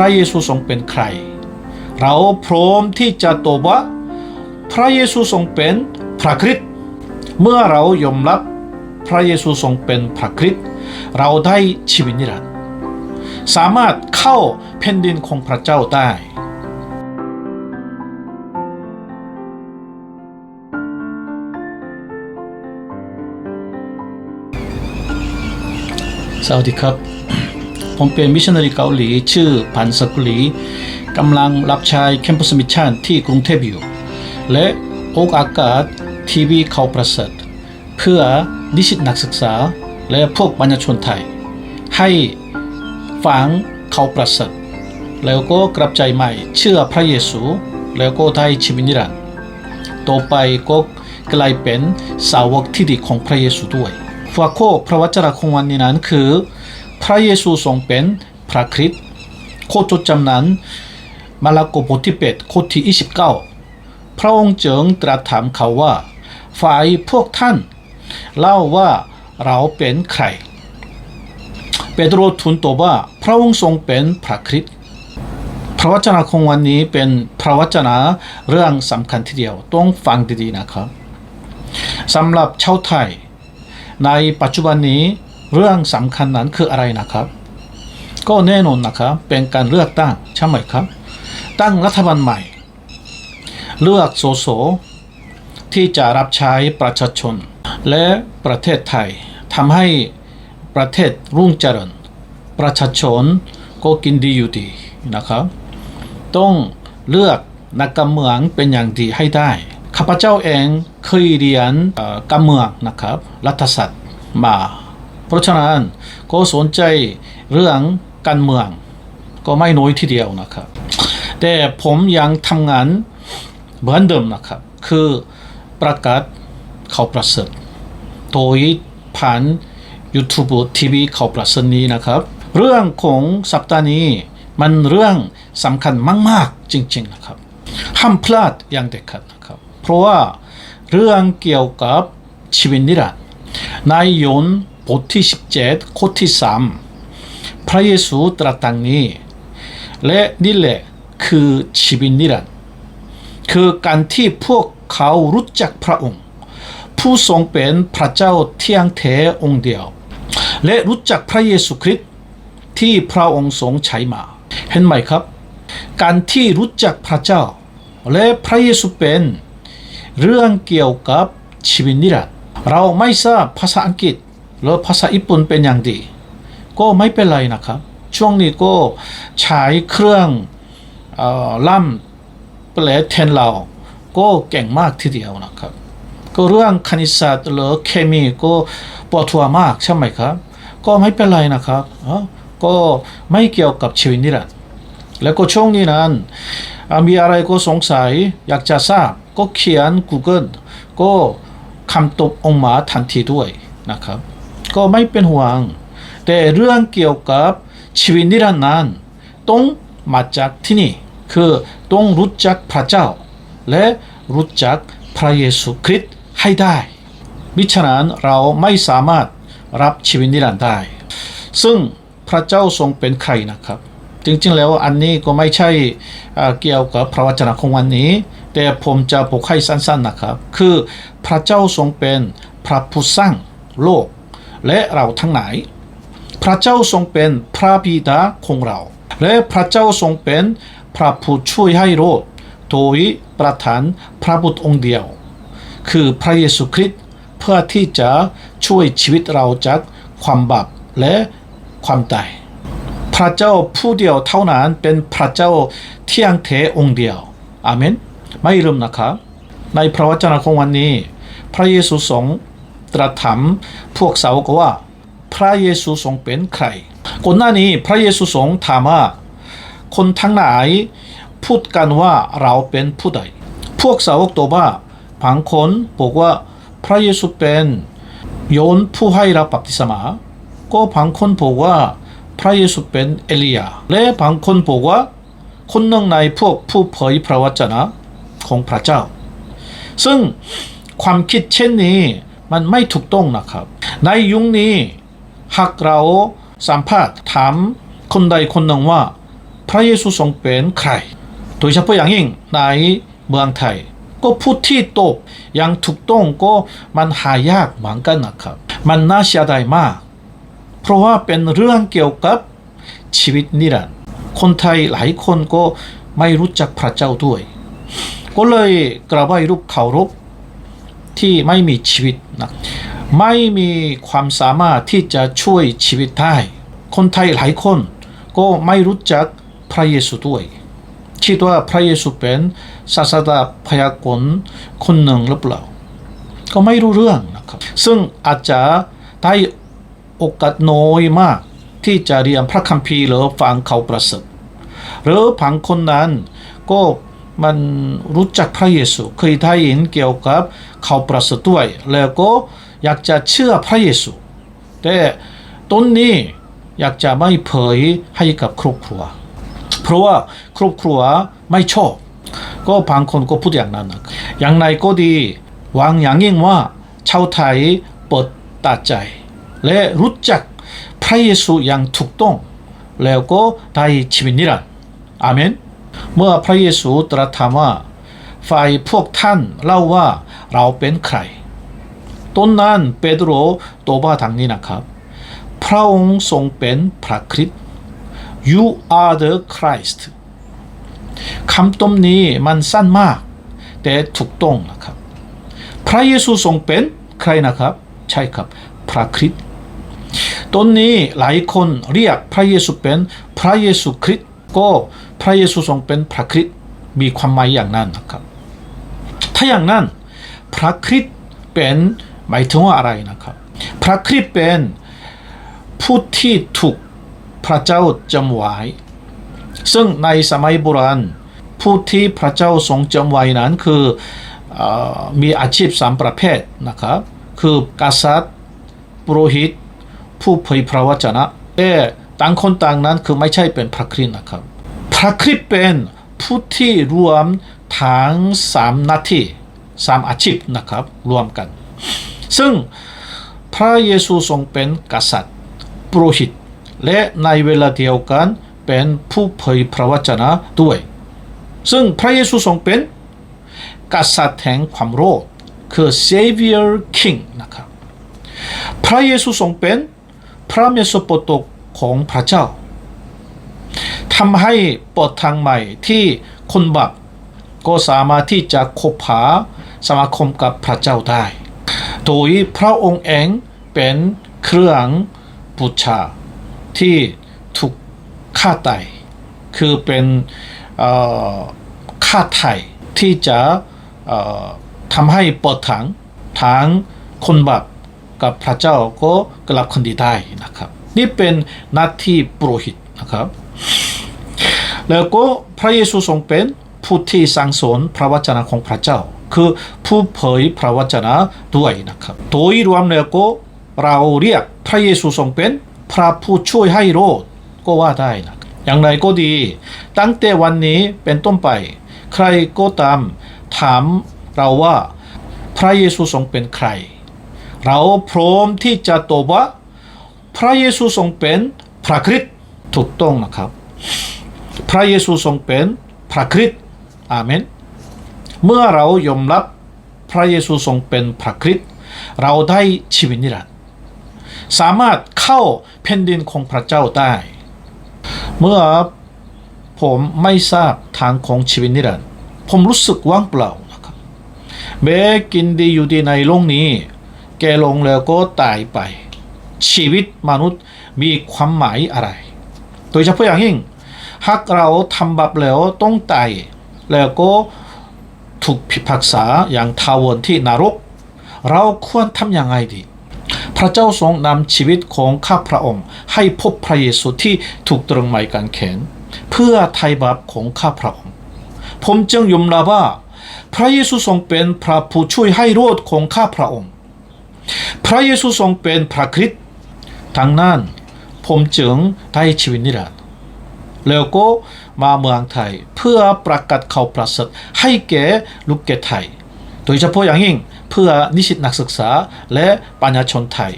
พระเยซูทรงเป็นใคร เราพร้อมที่จะตอบว่า พระเยซูทรงเป็นพระคริสต์เมื่อเรายอมรับพระเยซูทรงเป็นพระคริสต์เราได้ชีวิตนิรันดร์สามารถเข้าแผ่นดินของพระเจ้าได้สวัสดีครับ ผมเป็นมิชชันนารีเกาหลี ชื่อพันสกุลีกำลังรับใช้แคมปัสมิชชั่นที่กรุงเทพอยู่ และออกอากาศทีวีเขาประเสริฐเพื่อนิสิตนักศึกษาและพวกประชาชนไทย ให้ฟังเขาประเสริฐแล้วก็กลับใจใหม่เชื่อพระเยซู แล้วก็ได้ชีวิตนิรันดร์ต่อไปก็กลายเป็นสาวกที่ดีของพระเยซูด้วยหัวข้อพระวจนะของวันนี้นั้นคือ พระเยซูทรงเป็นพระคริสต์ข้อจดจำนั้นมาระโกบทที่8ข้อที่ 29 พระองค์จึงตรัสถามเขาว่า ฝ่ายพวกท่าน เล่าว่าเราเป็นใคร เปโตรทูลตอบว่าพระองค์ทรงเป็นพระคริสต์พระวจนะของวันนี้เป็นพระวจนะเรื่องสำคัญทีเดียวต้องฟังดีๆนะครับสำหรับชาวไทย ในปัจจุบันนี้ เรื่องสำคัญนั้นคืออะไรนะครับ ก็แน่นอนนะครับ เป็นการเลือกตั้งใช่ไหมครับ ตั้งรัฐบาลใหม่ เลือกโสสที่จะรับใช้ประชาชน และประเทศไทยทำให้ประเทศรุ่งเจริญ ประชาชนก็กินดีอยู่ดีนะครับ ต้องเลือกนักการเมืองเป็นอย่างดีให้ได้ ข้าพเจ้าเองเคยเรียนการเมืองนะครับ รัฐศาสตร์มา เพราะฉะนั้นก็สนใจเรื่องการเมืองก็ไม่น้อยทีเดียวนะครับ แต่ผมยังทำงานเหมือนเดิมนะครับ คือประกาศข่าวประเสริฐโดยผ่าน YouTube ทีวีข่าวประเสริฐนี้นะครับ เรื่องของสัปดาห์นี้มันเรื่องสำคัญมาก ๆ จริง ๆ นะครับ ห้ามพลาดอย่างเด็ดขาดนะครับ เพราะว่าเรื่องเกี่ยวกับชีวิตนิรันดร์ในโยน บทที่ 17ข้อที่ 3 พระเยซูตรัสดังนี้ และนี่แหละคือชีวิตนิรันดร์คือการที่พวกเขารู้จักพระองค์ ผู้ทรงเป็นพระเจ้าเที่ยงแท้องค์เดียว และรู้จักพระเยซูคริสต์ที่พระองค์ทรงใช้มา เห็นไหมครับ การที่รู้จักพระเจ้า และพระเยซูเป็นเรื่องเกี่ยวกับชีวิตนิรันดร์เราไม่ทราบภาษาอังกฤษ หรือภาษาญี่ปุ่นเป็นอย่างดี ก็ไม่เป็นไรนะครับ ช่วงนี้ก็ใช้เครื่องออล่ำแปลแทนเรา ก็เก่งมากทีเดียวนะครับ ก็เรื่องคณิตศาสตร์หรือเคมีก็ปวดหัวมากใช่ไหมครับ ก็ไม่เป็นไรนะครับก็ไม่เกี่ยวกับชีวิตนิรันดร์แล้วก็ช่วงนี้นั้นมีอะไรก็สงสัยอยากจะทราบก็เขียน Google ก็คำตอบออกมาทันทีด้วยนะครับ ก็ไม่เป็นห่วง แต่เรื่องเกี่ยวกับชีวิตนิรันดร์นั้นต้องมาจากที่นี่คือต้องรู้จักพระเจ้า และรู้จักพระเยซูคริสต์ให้ได้มิฉะนั้นเราไม่สามารถรับชีวิตนิรันดร์ได้ ซึ่งพระเจ้าทรงเป็นใครนะครับ จริงๆแล้วอันนี้ก็ไม่ใช่เกี่ยวกับพระวจนะของวันนี้ แต่ผมจะบอกให้สั้นๆนะครับ คือพระเจ้าทรงเป็นพระผู้สร้างโลก และเราทั้งหลาย พระเจ้าทรงเป็นพระบิดาของเรา และพระเจ้าทรงเป็นพระผู้ช่วยให้รอดโดยประทานพระบุตรองค์เดียว คือพระเยซูคริสต์เพื่อที่จะช่วยชีวิตเราจากความบาปและความตายพระเจ้าผู้เดียวเท่านั้นเป็นพระเจ้าเที่ยงแท้องค์เดียวอาเมน ไม่ลืมนะครับในพระวจนะของวันนี้ พระเยซูทรง ตรัสถามพวกสาวกว่า พระเยซูทรงเป็นใครก่อนหน้านี้พระเยซูทรงถามว่าคนทั้งหลายพูดกันว่าเราเป็นผู้ใด พวกสาวกตอบว่าบางคนบอกว่าพระเยซูเป็นโยนผู้ให้รับบัพติศมาก็บางคนบอกว่าพระเยซูเป็นเอลียาและบางคนบอกว่าคนหนึ่งในพวกผู้เผยพระวจนะของพระเจ้า ซึ่งความคิดเช่นนี้ มันไม่ถูกต้องนะครับ ในยุคนี้หากเราสัมภาษณ์ถามคนใดคนหนึ่งว่า พระเยซูทรงเป็นใคร โดยเฉพาะอย่างยิ่งในเมืองไทย ก็พูดที่ตบอย่างถูกต้องก็มันหายากเหมือนกันนะครับ มันน่าเสียดายมาก เพราะว่าเป็นเรื่องเกี่ยวกับชีวิตนิรันดร์คนไทยหลายคนก็ไม่รู้จักพระเจ้าด้วย ก็เลยกราบไหว้รูปเคารพที่ไม่มีชีวิต ไม่มีความสามารถที่จะช่วยชีวิตได้คนไทยหลายคนก็ไม่รู้จักพระเยซูด้วยคิดว่าพระเยซูเป็นศาสดาพยากรณ์คนหนึ่งหรือเปล่า ก็ไม่รู้เรื่องนะครับ ซึ่งอาจจะได้โอกาสน้อยมากที่จะเรียนพระคัมภีร์หรือฟังเขาประเสริฐหรือบางคนนั้นก็ มันรู้จักพระเยซูเคยได้ยินเกี่ยวกับเขาประเสริฐด้วยแล้วก็อยากจะเชื่อพระเยซูแต่ต้นนี้อยากจะไม่เผยให้กับครอบครัวเพราะว่าครอบครัวไม่ชอบก็บางคนก็ เมื่อพระเยซูตรัสถามว่าฝ่ายพวกท่านเล่าว่าเราเป็นใคร ต้นนั้นเปโตรตอบว่าทางนี้นะครับ พระองค์ทรงเป็นพระคริสต์ You are the Christ คำตอบนี้มันสั้นมาก แต่ถูกต้องนะครับ พระเยซูทรงเป็นใครนะครับ ใช่ครับ พระคริสต์ตอนนี้หลายคนเรียกพระเยซูเป็นพระเยซูคริสต์ก็ พระเยซูทรงเป็นพระคริสต์มีความหมายอย่างนั้นนะครับ ถ้าอย่างนั้นพระคริสต์เป็นหมายถึงว่าอะไรนะครับ พระคริสต์เป็นผู้ที่ถูกพระเจ้าจำไว้ ซึ่งในสมัยโบราณผู้ที่พระเจ้าทรงจำไว้นั้นคืออมีอาชีพสามประเภทนะครับ คือกษัตริย์ปรหิต ผู้เผยพระวจนะแต่ต่างคนต่างนั้นคือไม่ใช่เป็นพระคริสต์นะครับ พระคริสต์เป็นผู้ที่รวมทั้งสามนาทีสามอาชีพนะครับรวมกัน ซึ่งพระเยซูทรงเป็นกษัตริย์ปรหิต และในเวลาเดียวกันเป็นผู้เผยพระวจนะด้วย ซึ่งพระเยซูทรงเป็นกษัตริย์แห่งความรอดคือ Savior King นะครับ พระเยซูทรงเป็นพระเมสโสโปโตกของพระเจ้า ทำให้เปิดทางใหม่ที่คนบาปก็สามารถที่จะคบหาสมาคมกับพระเจ้าได้ โดยพระองค์เองเป็นเครื่องบูชาที่ถูกฆ่าตายคือเป็นเอ่อค่าไถ่ที่จะทำให้เปิดทางทางคนบาปกับพระเจ้าก็กลับคนดีได้นะครับ นี่เป็นหน้าที่ปุโรหิตนะครับ แล้วก็พระเยซูทรงเป็นผู้ที่สั่งสอนพระวจนะของพระเจ้า คือผู้เผยพระวจนะด้วยนะครับโดยรวมแล้วก็เราเรียกพระเยซูทรงเป็นพระผู้ช่วยให้รอดก็ว่าได้นะอย่างไรก็ดี ตั้งแต่วันนี้เป็นต้นไป ใครก็ตามถามเราว่าพระเยซูทรงเป็นใคร เราพร้อมที่จะตอบว่าพระเยซูทรงเป็นพระคริสต์ถูกต้องนะครับ พระเยซูทรงเป็นพระคริสต์อาเมน เมื่อเรายอมรับพระเยซูทรงเป็นพระคริสต์เราได้ชีวิตนิรันดร์สามารถเข้าแผ่นดินของพระเจ้าได้ เมื่อผมไม่ทราบทางของชีวิตนิรันดร์ผมรู้สึกว่างเปล่านะครับแม้กินดีอยู่ดีในโลกนี้ แกลงแล้วก็ตายไป ชีวิตมนุษย์มีความหมายอะไร โดยเฉพาะอย่างยิ่งากเราทำบาปแล้วต้องตายแล้วก็ถูกพิพากษาอย่างทาวรที่นรก เราควรทำอย่างไรดี พระเจ้าทรงนำชีวิตของข้าพระองค์ ให้พบพระเยซูที่ถูกตรึงไม้กางเขนเพื่อไถ่บาปของข้าพระองค์ ผมจึงยอมรับว่า พระเยซูทรงเป็นพระผู้ช่วยให้รอดของข้าพระองค์ พระเยซูทรงเป็นพระคริสต์ดังนั้นผมจึงได้ชีวิตนิรันดร์ แล้วก็มาเมืองไทย เพื่อประกาศข่าวประเสริฐให้แก่ลูกแก่ไทย โดยเฉพาะอย่างยิ่งเพื่อนิสิตนักศึกษาและปัญญาชนไทย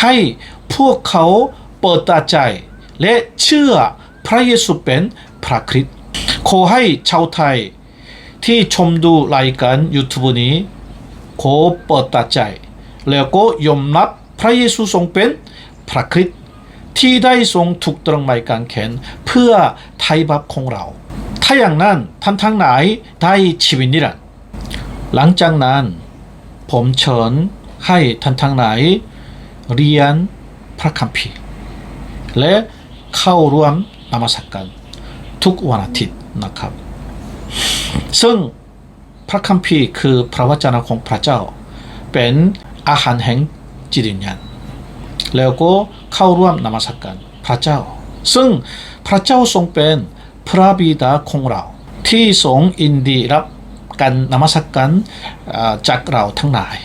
ให้พวกเขาเปิดตาใจ และเชื่อพระเยซูเป็นพระคริสต์ขอให้ชาวไทยที่ชมดูรายการ YouTube นี้ขอเปิดตาใจ แล้วก็ยอมรับพระเยซูทรงเป็นพระคริสต์ ที่ได้ทรงถูกตรงไม้กางเขนเพื่อไถ่บาปของเรา ถ้าอย่างนั้นท่านทั้งหลายได้ชีวิตนิรันดร์หลังจากนั้น ผมเชิญให้ท่านทั้งหลายเรียนพระคัมภีร์ และเข้าร่วมนมัสการทุกวันอาทิตย์นะครับ ซึ่งพระคัมภีร์คือพระวจนะของพระเจ้า เป็นอาหารแห่งจิตวิญญาณ แล้วก็เข้าร่วมนมัสการพระเจ้า ซึ่งพระเจ้าทรงเป็นพระบิดาของเรา ที่ทรงอินดีรับการนมัสการจากเราทั้งหลาย